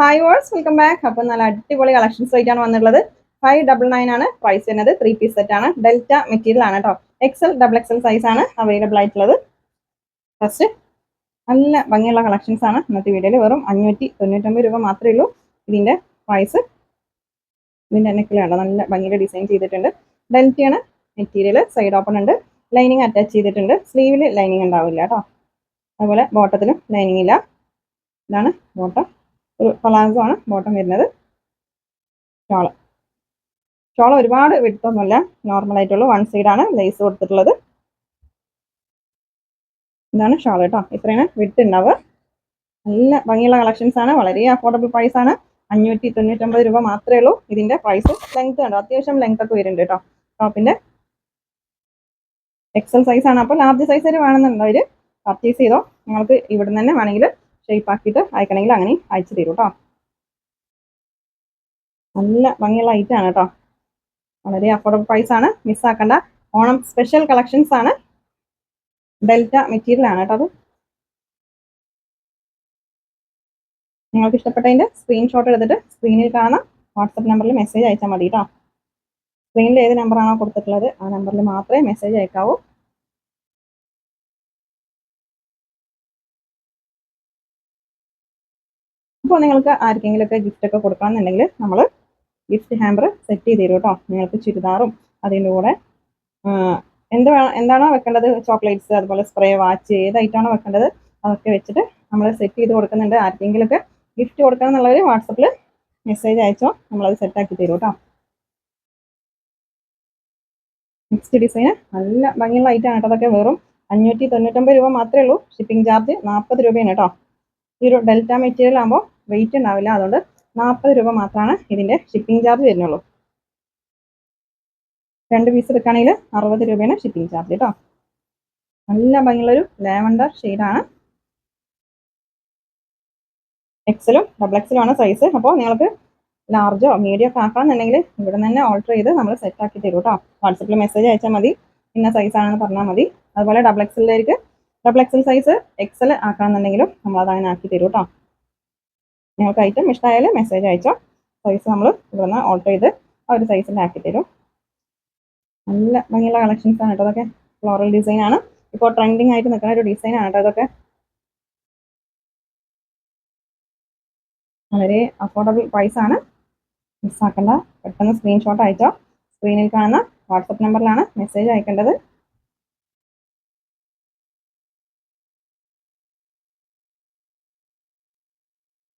Hi verse welcome back അപ്പം നല്ല അടിപൊളി കളക്ഷൻസ് ആയിട്ടാണ് വന്നിട്ടുള്ളത്. ഫൈവ് ഡബിൾ നയൻ ആണ് പ്രൈസ് വരുന്നത്. ത്രീ പീസ് സെറ്റ് ആണ്. ഡെൽറ്റ മെറ്റീരിയൽ ആണ് കേട്ടോ എക്സൽ ഡബിൾ എക്സൽ സൈസ് ആണ് അവൈലബിൾ ആയിട്ടുള്ളത്. ഫസ്റ്റ് നല്ല ഭംഗിയുള്ള കളക്ഷൻസ് ആണ്. ഇന്നത്തെ വീഡിയോയിൽ വെറും അഞ്ഞൂറ്റി തൊണ്ണൂറ്റൊമ്പത് രൂപ മാത്രമേ ഉള്ളൂ. ഇതിന്റെ പ്രൈസ് ഇതിന്റെ നെക്കിലാണ് നല്ല ഭംഗിയുടെ ഡിസൈൻ ചെയ്തിട്ടുണ്ട്. ഡെൽറ്റയാണ് മെറ്റീരിയൽ സൈഡ് ഓപ്പൺ ഉണ്ട്. ലൈനിങ് അറ്റാച്ച് ചെയ്തിട്ടുണ്ട്. സ്ലീവിൽ ലൈനിങ് ഉണ്ടാവില്ല കേട്ടോ അതുപോലെ ബോട്ടത്തിലും ലൈനിങ് ഇല്ല. ഇതാണ് ബോട്ടം ഒരു പലാസോ ആണ് ബോട്ടം വരുന്നത്. ഷോൾ ഷോൾ ഒരുപാട് വിടുത്തൊന്നുമില്ല നോർമൽ ആയിട്ടുള്ള വൺ സൈഡ് ആണ് ലേസ് കൊടുത്തിട്ടുള്ളത്. ഇതാണ് ഷോൾ കേട്ടോ. ഇത്രയാണ് വിട്ട് ഉണ്ടാവുക നല്ല ഭംഗിയുള്ള കളക്ഷൻസ് ആണ്. വളരെ അഫോർഡബിൾ പ്രൈസ് ആണ്. അഞ്ഞൂറ്റി തൊണ്ണൂറ്റൊമ്പത് രൂപ മാത്രമേ ഉള്ളൂ. ഇതിന്റെ പ്രൈസ് ലെങ്ത് കണ്ടോ? അത്യാവശ്യം ലെങ്ത് ഒക്കെ വരുന്നുണ്ട് കേട്ടോ. ടോപ്പിന്റെ എക്സൽ സൈസ് ആണ്. അപ്പോൾ ലാർജ് സൈസ് വരെ വേണമെന്നുണ്ടോ? അവർ പർച്ചേസ് ചെയ്തോ? നിങ്ങൾക്ക് ഇവിടെ തന്നെ വേണമെങ്കിൽ ഷേപ്പ് ആക്കിയിട്ട് അയക്കണമെങ്കിൽ അങ്ങനെ അയച്ചു തരും കേട്ടോ. നല്ല ഭംഗിയുള്ള ഐറ്റം ആണ് കേട്ടോ. വളരെ അഫോർഡബിൾ പ്രൈസ് ആണ്. മിസ്സാക്കണ്ട ഓണം സ്പെഷ്യൽ കളക്ഷൻസ് ആണ്. ഡെൽറ്റ മെറ്റീരിയൽ ആണ് കേട്ടോ അത്. നിങ്ങൾക്ക് ഇഷ്ടപ്പെട്ടതിന്റെ സ്ക്രീൻഷോട്ട് എടുത്തിട്ട് സ്ക്രീനിൽ കാണുന്ന വാട്സപ്പ് നമ്പറിൽ മെസ്സേജ് അയച്ചാൽ മതി കേട്ടോ. സ്ക്രീനിൽ ഏത് നമ്പറാണോ കൊടുത്തിട്ടുള്ളത് ആ നമ്പറിൽ മാത്രമേ മെസ്സേജ് അയക്കാവൂ. അപ്പോൾ നിങ്ങൾക്ക് ആർക്കെങ്കിലും ഒക്കെ ഗിഫ്റ്റ് ഒക്കെ കൊടുക്കണമെന്നുണ്ടെങ്കിൽ നമ്മൾ ഗിഫ്റ്റ് ഹാമ്പർ സെറ്റ് ചെയ്ത് തരും കേട്ടോ നിങ്ങൾക്ക് ചുരിദാറും അതിന്റെ കൂടെ എന്ത് വേണം എന്താണോ വെക്കേണ്ടത്? ചോക്ലേറ്റ്സ് അതുപോലെ സ്പ്രേ വാച്ച് ഏതായിട്ടാണോ വെക്കേണ്ടത്? അതൊക്കെ വെച്ചിട്ട് നമ്മൾ സെറ്റ് ചെയ്ത് കൊടുക്കുന്നുണ്ട്. ആർക്കെങ്കിലുമൊക്കെ ഗിഫ്റ്റ് കൊടുക്കണം എന്നുള്ളവർ വാട്സപ്പിൽ മെസ്സേജ് അയച്ചോ. നമ്മളത് സെറ്റാക്കി തരും കേട്ടോ നെക്സ്റ്റ് ഡിസൈന് നല്ല ഭംഗിയുള്ള ഐറ്റം കേട്ടോ അതൊക്കെ വെറും അഞ്ഞൂറ്റി തൊണ്ണൂറ്റൊമ്പത് രൂപ മാത്രമേ ഉള്ളൂ. ഷിപ്പിംഗ് ചാർജ് നാൽപ്പത് രൂപയാണ് കേട്ടോ ഈ ഒരു ഡെൽറ്റ മെറ്റീരിയൽ ആകുമ്പോൾ വെയിറ്റ് ഉണ്ടാവില്ല. അതുകൊണ്ട് നാൽപ്പത് രൂപ മാത്രമാണ് ഇതിന്റെ ഷിപ്പിംഗ് ചാർജ് വരുന്നുള്ളൂ. രണ്ട് പീസ് എടുക്കുകയാണെങ്കിൽ അറുപത് രൂപയാണ് ഷിപ്പിംഗ് ചാർജ് കേട്ടോ നല്ല ഭംഗിയുള്ളൊരു ലാവണ്ടർ ഷെയ്ഡാണ് എക്സലും ഡബിൾ എക്സലും ആണ് സൈസ് അപ്പോൾ നിങ്ങൾക്ക് ലാർജോ മീഡിയം ഒക്കെ ആക്കണമെന്നുണ്ടെങ്കിൽ ഇവിടെ തന്നെ ഓർഡർ ചെയ്ത് നമ്മൾ സെറ്റ് ആക്കി തരും കേട്ടോ വാട്സപ്പിൽ മെസ്സേജ് അയച്ചാൽ മതി. ഇന്ന സൈസ് ആണെന്ന് പറഞ്ഞാൽ മതി. അതുപോലെ ഡബിൾ എക്സലിലേക്ക് ഡബിൾ എക്സൽ സൈസ് എക്സൽ ആക്കണമെന്നുണ്ടെങ്കിലും നമ്മൾ അതങ്ങനെ ആക്കി തരും കേട്ടോ നിങ്ങൾക്ക് ഐറ്റം ഇഷ്ടമായാൽ മെസ്സേജ് അയച്ചോ. സൈസ് നമ്മൾ ഇവിടുന്ന് ഓർഡർ ചെയ്ത് ആ ഒരു സൈസിൽ ആക്കി തരും. നല്ല ഭംഗിയുള്ള കളക്ഷൻസ് ആണ് കേട്ടോ അതൊക്കെ ഫ്ലോറൽ ഡിസൈൻ ആണ്. ഇപ്പോൾ ട്രെൻഡിങ് ആയിട്ട് നിൽക്കുന്ന ഒരു ഡിസൈൻ ആണ് കേട്ടോ അതൊക്കെ വളരെ അഫോർഡബിൾ പ്രൈസ് ആണ്. മിസ്സാക്കേണ്ട പെട്ടെന്ന് സ്ക്രീൻഷോട്ട് അയച്ചോ. സ്ക്രീനിൽ കാണുന്ന വാട്സപ്പ് നമ്പറിലാണ് മെസ്സേജ് അയക്കേണ്ടത്.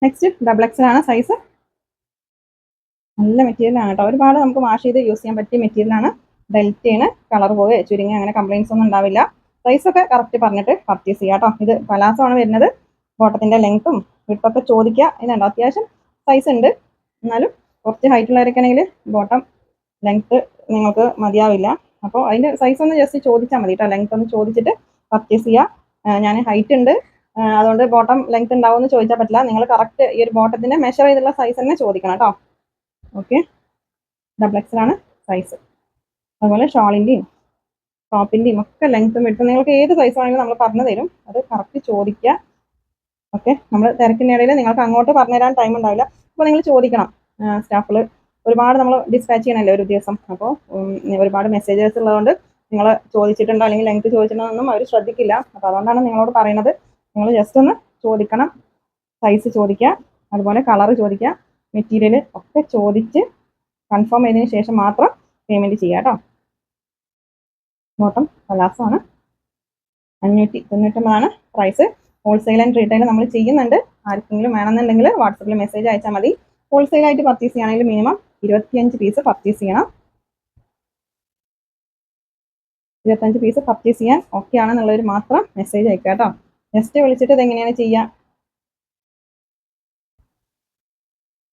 നെക്സ്റ്റ് ഡബിൾ എക്സൽ ആണ് സൈസ് നല്ല മെറ്റീരിയൽ ആണ് കേട്ടോ. ഒരുപാട് നമുക്ക് വാഷ് ചെയ്ത് യൂസ് ചെയ്യാൻ പറ്റിയ മെറ്റീരിയൽ ആണ്. ഡെൽറ്റയാണ് കളർ പോവുക ചുരുങ്ങി അങ്ങനെ കംപ്ലയിൻസ് ഒന്നും ഉണ്ടാവില്ല. സൈസ് ഒക്കെ കറക്റ്റ് പറഞ്ഞിട്ട് പർച്ചേസ് ചെയ്യാം കേട്ടോ. ഇത് പലാസോ ആണ് വരുന്നത്. ബോട്ടത്തിന്റെ ലെങ്ത്തും വിട്ടൊക്കെ ചോദിക്കുക. ഇതുണ്ട് അത്യാവശ്യം സൈസ് ഉണ്ട്. എന്നാലും കുറച്ച് ഹൈറ്റ് ഉള്ളവരൊക്കെ ആണെങ്കിൽ ബോട്ടം ലെങ്ത്ത് നിങ്ങൾക്ക് മതിയാവില്ല. അപ്പോൾ അതിന്റെ സൈസ് ഒന്ന് ജസ്റ്റ് ചോദിച്ചാൽ മതി കേട്ടോ. ലെങ്ത്ത് ഒന്ന് ചോദിച്ചിട്ട് പർച്ചേസ് ചെയ്യുക ഞാൻ ഹൈറ്റ് ഉണ്ട്. അതുകൊണ്ട് ബോട്ടം ലെങ്ത് ഉണ്ടാവുമെന്ന് ചോദിച്ചാൽ പറ്റില്ല. നിങ്ങൾ കറക്റ്റ് ഈ ഒരു ബോട്ടത്തിന്റെ മെഷർ ചെയ്തുള്ള സൈസ് തന്നെ ചോദിക്കണം കേട്ടോ. ഓക്കെ ഡബിൾ എക്സലാണ് സൈസ് അതുപോലെ ഷോളിന്റെയും ടോപ്പിന്റെയും ഒക്കെ ലെങ്ത്തും വിട്ടും നിങ്ങൾക്ക് ഏത് സൈസ് ആണെങ്കിലും നമ്മൾ പറഞ്ഞു തരും. അത് കറക്റ്റ് ചോദിക്കുക. ഓക്കെ നമ്മൾ തിരക്കിനിടയിൽ നിങ്ങൾക്ക് അങ്ങോട്ട് പറഞ്ഞു തരാൻ ടൈം ഉണ്ടാവില്ല. അപ്പോൾ നിങ്ങൾ ചോദിക്കണം. സ്റ്റാഫിൽ ഒരുപാട് നമ്മൾ ഡിസ്പാച്ച് ചെയ്യണമല്ലോ ഒരു ദിവസം? അപ്പോൾ ഒരുപാട് മെസ്സേജസ് ഉള്ളതുകൊണ്ട് നിങ്ങൾ ചോദിച്ചിട്ടുണ്ടോ അല്ലെങ്കിൽ ലെങ്ത് ചോദിച്ചിട്ടുണ്ടോ അവർ ശ്രദ്ധിക്കില്ല. അപ്പോൾ അതുകൊണ്ടാണ് നിങ്ങളോട് പറയുന്നത് നിങ്ങൾ ജസ്റ്റ് ഒന്ന് ചോദിക്കണം. സൈസ് ചോദിക്കുക. അതുപോലെ കളർ ചോദിക്കുക. മെറ്റീരിയൽ ഒക്കെ ചോദിച്ച് കൺഫേം ചെയ്തതിന് ശേഷം മാത്രം പേയ്മെന്റ് ചെയ്യുക കേട്ടോ. ബോട്ടം പലാസമാണ് അഞ്ഞൂറ്റി തൊണ്ണൂറ്റൊമ്പതാണ് പ്രൈസ് ഹോൾസെയിൽ ആൻഡ് റീറ്റെയിൽ നമ്മൾ ചെയ്യുന്നുണ്ട്. ആർക്കെങ്കിലും വേണമെന്നുണ്ടെങ്കിൽ വാട്സപ്പിൽ മെസ്സേജ് അയച്ചാൽ മതി. ഹോൾസെയിൽ ആയിട്ട് പർച്ചേസ് ചെയ്യുകയാണെങ്കിൽ മിനിമം ഇരുപത്തിയഞ്ച് പീസ് പർച്ചേസ് ചെയ്യണം. ഇരുപത്തഞ്ച് പീസ് പർച്ചേസ് ചെയ്യാൻ ഓക്കെ ആണെന്നുള്ളവർ മാത്രം മെസ്സേജ് അയക്കാം കേട്ടോ. ജസ്റ്റ് വിളിച്ചിട്ട് ഇതെങ്ങനെയാണ് ചെയ്യുക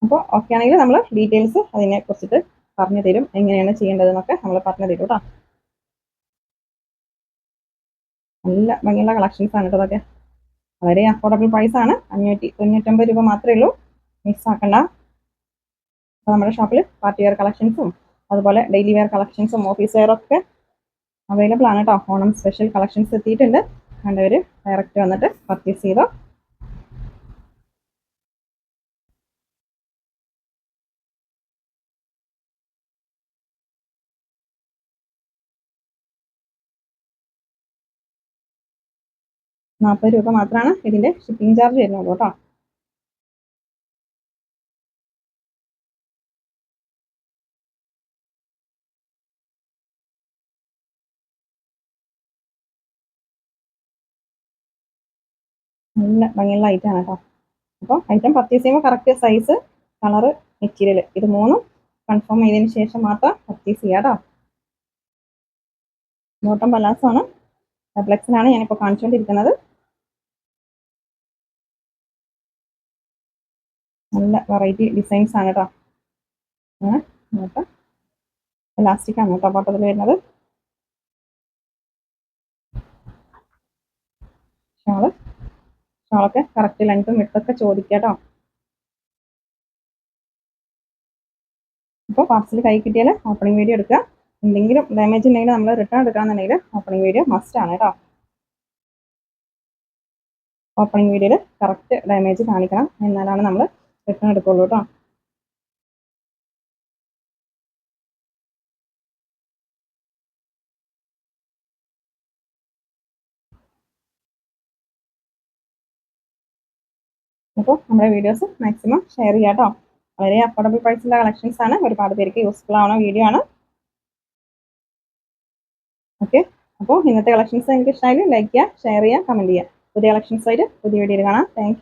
അപ്പോൾ ഓക്കെ ആണെങ്കിൽ നമ്മൾ ഡീറ്റെയിൽസ് അതിനെ കുറിച്ചിട്ട് പറഞ്ഞു തരും എങ്ങനെയാണ് ചെയ്യേണ്ടതെന്നൊക്കെ നമ്മൾ പറഞ്ഞു തരും കേട്ടോ. നല്ല ഭംഗിയുള്ള കളക്ഷൻസ് ആണ് കേട്ടോ അതൊക്കെ വളരെ അഫോർഡബിൾ പ്രൈസ് ആണ്. അഞ്ഞൂറ്റി തൊണ്ണൂറ്റൊമ്പത് രൂപ മാത്രമേ ഉള്ളൂ. മിക്സ് ആക്കണ്ട. അപ്പോൾ നമ്മുടെ ഷോപ്പിൽ പാർട്ടി വെയർ കളക്ഷൻസും അതുപോലെ ഡെയിലി വെയർ കളക്ഷൻസും ഓഫീസ് വെയർ ഒക്കെ അവൈലബിൾ ആണ് കേട്ടോ. ഓണം സ്പെഷ്യൽ കളക്ഷൻസ് എത്തിയിട്ടുണ്ട്. വേണ്ടവർ ഡയറക്റ്റ് വന്നിട്ട് പർച്ചേസ് ചെയ്തോ. നാൽപ്പത് രൂപ മാത്രമാണ് ഇതിന്റെ ഷിപ്പിംഗ് ചാർജ് വരുന്നുള്ളൂ കേട്ടോ. നല്ല ഭംഗിയുള്ള ഐറ്റം ആണ് കേട്ടോ അപ്പോൾ ഐറ്റം പർച്ചേസ് ചെയ്യുമ്പോൾ കറക്റ്റ് സൈസ് കളറ് മെറ്റീരിയൽ ഇത് മൂന്നും കൺഫേം ചെയ്തതിന് ശേഷം മാത്രം പർച്ചേസ് ചെയ്യുക കേട്ടോ ബോട്ടം പലാസമാണ് ഡബ്ലക്സിലാണ് ഞാനിപ്പോൾ കാണിച്ചുകൊണ്ടിരിക്കുന്നത് നല്ല വെറൈറ്റി ഡിസൈൻസ് ആണ് കേട്ടോ ഇലാസ്റ്റിക് ആണ് കേട്ടോ ബോട്ടത്തിൽ വരുന്നത്. ഷാൾ. ഷാളൊക്കെ കറക്റ്റ് ലെങ്ത്തും വിട്ടൊക്കെ ചോദിക്കുക കേട്ടോ അപ്പോൾ പാർസൽ കൈ കിട്ടിയാൽ ഓപ്പണിംഗ് വീഡിയോ എടുക്കുക. എന്തെങ്കിലും ഡാമേജ് ഉണ്ടെങ്കിൽ നമ്മൾ റിട്ടേൺ എടുക്കുകയാണെന്നുണ്ടെങ്കിൽ ഓപ്പണിംഗ് വീഡിയോ മസ്റ്റ് ആണ് കേട്ടോ. ഓപ്പണിംഗ് വീഡിയോയിൽ കറക്റ്റ് ഡാമേജ് കാണിക്കണം. എന്നാലാണ് നമ്മൾ റിട്ടേൺ എടുക്കുള്ളൂ കേട്ടോ. അപ്പോൾ നമ്മുടെ വീഡിയോസ് മാക്സിമം ഷെയർ ചെയ്യാം കേട്ടോ വളരെ അഫോർഡബിൾ പ്രൈസിലുള്ള കളക്ഷൻസ് ആണ്. ഒരുപാട് പേർക്ക് യൂസ്ഫുൾ ആവുന്ന വീഡിയോ ആണ്. ഓക്കെ അപ്പോൾ ഇന്നത്തെ കളക്ഷൻസ് നിങ്ങൾക്ക് ഇഷ്ടമായാലും ലൈക്ക് ചെയ്യുക ഷെയർ ചെയ്യുക കമന്റ് ചെയ്യുക. പുതിയ കളക്ഷൻസ് ആയിട്ട് പുതിയ വീഡിയോയിൽ കാണാം. താങ്ക്